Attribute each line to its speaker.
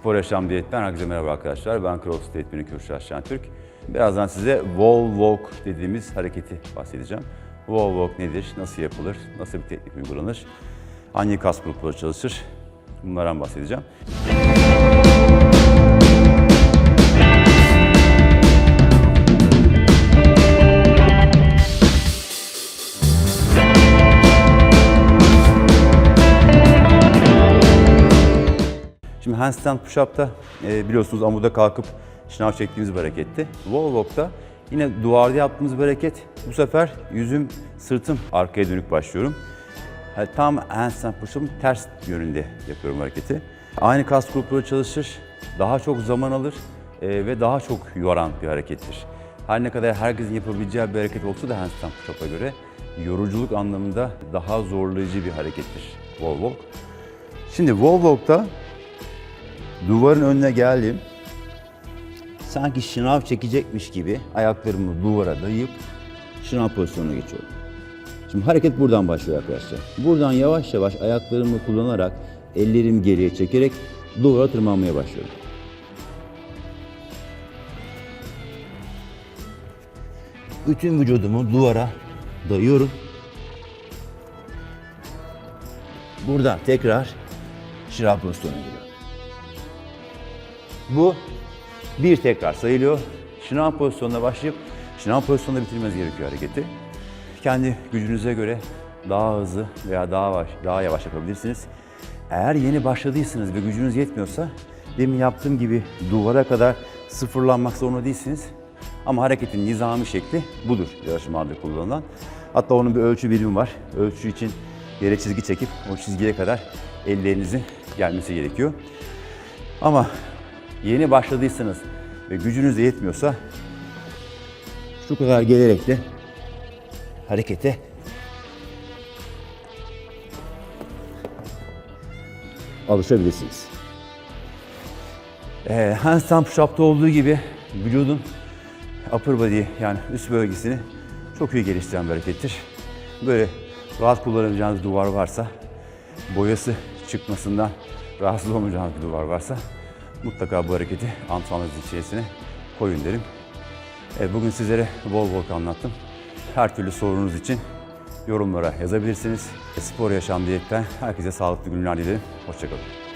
Speaker 1: Spor Yaşam Diyet'ten herkese merhaba arkadaşlar. Ben CrossFit eğitmeni Kürşat Şentürk. Birazdan size wall walk dediğimiz hareketi bahsedeceğim. Wall walk nedir, nasıl yapılır, nasıl bir teknik uygulanır, hangi kas grupları çalışır bunlardan bahsedeceğim. Şimdi handstand push-up'ta e, biliyorsunuz amuda kalkıp şınav çektiğimiz bir hareketti. Wall walk'ta yine duvarda yaptığımız bir hareket. Bu sefer yüzüm, sırtım arkaya dönük başlıyorum. Yani tam handstand push-up'ın ters yönünde yapıyorum hareketi. Aynı kas grupları çalışır, daha çok zaman alır e, ve daha çok yoran bir harekettir. Her ne kadar herkesin yapabileceği bir hareket olsa da handstand push-up'a göre yoruculuk anlamında daha zorlayıcı bir harekettir wall walk. Şimdi wall walk'ta Duvarın önüne geldim. Sanki şınav çekecekmiş gibi ayaklarımı duvara dayayıp şınav pozisyonuna geçiyorum. Şimdi hareket buradan başlıyor arkadaşlar. Buradan yavaş yavaş ayaklarımı kullanarak ellerimi geriye çekerek duvara tırmanmaya başlıyorum. Bütün vücudumu duvara dayıyorum. Buradan tekrar şınav pozisyonuna giriyorum. Bu bir tekrar sayılıyor. Şınav pozisyonuna başlayıp şınav pozisyonunda bitirmeniz gerekiyor hareketi. Kendi gücünüze göre daha hızlı veya daha yavaş, daha yavaş yapabilirsiniz. Eğer yeni başladıysanız ve gücünüz yetmiyorsa demin yaptığım gibi duvara kadar sıfırlanmak zorunda değilsiniz. Ama hareketin nizami şekli budur yarışmalarda kullanılan. Hatta onun bir ölçü birimi var. Ölçü için yere çizgi çekip o çizgiye kadar ellerinizin gelmesi gerekiyor. Ama yeni başladıysanız ve gücünüz de yetmiyorsa şu kadar gelerek de harekete alışabilirsiniz. Ee, handstand push-up'ta olduğu gibi vücudun upper body yani üst bölgesini çok iyi geliştiren bir harekettir. Böyle rahat kullanabileceğiniz duvar varsa, boyası çıkmasından rahatsız olmayacağınız bir duvar varsa mutlaka bu hareketi antrenmanınız içerisine koyun derim. Evet, bugün sizlere wall walk anlattım. Her türlü sorunuz için yorumlara yazabilirsiniz. Spor Yaşam Diyet'ten herkese sağlıklı günler dilerim. Hoşçakalın.